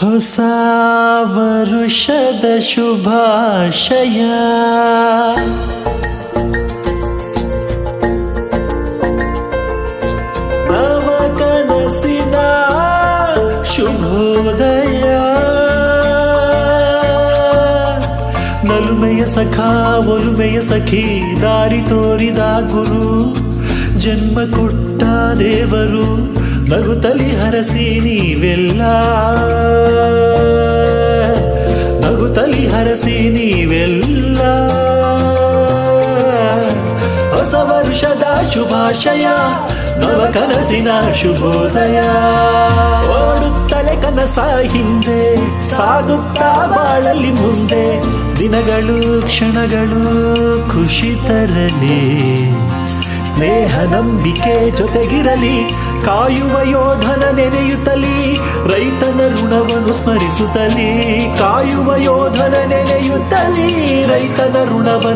ಹೊಸ ವರುಷದ ಶುಭಾಶಯ. ನವ ಶುಭೋದಯ. ನಲುಮೆಯ ಸಖ, ಒಲುಮೆಯ ಸಖಿ, ದಾರಿ ತೋರಿದ ಗುರು, ಜನ್ಮ ಕೊಟ್ಟ ದೇವರು. ನಗುತ್ತಲಿ ಹರಸಿ ನೀವೆಲ್ಲ. ನಗುತ್ತಲಿ ಹರಸಿ ನೀವೆಲ್ಲ. ಹೊಸ ವರುಷದ ಶುಭಾಶಯ, ನವ ಕನಸಿನ ಶುಭೋದಯ. ಓಡುತ್ತಲೆ ಕನಸ ಹಿಂದೆ, ಸಾಗುತ್ತಾ ಬಾಳಲಿ ಮುಂದೆ, ದಿನಗಳು, ಕ್ಷಣಗಳು ಖುಷಿ ತರಲಿ. ಸ್ನೇಹ ನಂಬಿಕೆ ಜೊತೆಗಿರಲಿ ಕಾಯುವ ಯೋಧನ ನೆನೆಯುತ್ತಲಿ ರೈತನ ಋಣವನ್ನು ಸ್ಮರಿಸುತ್ತಲಿ ಕಾಯುವ ಯೋಧನ ನೆನೆಯುತ್ತಲಿ ರೈತನ ಋಣವನ್ನು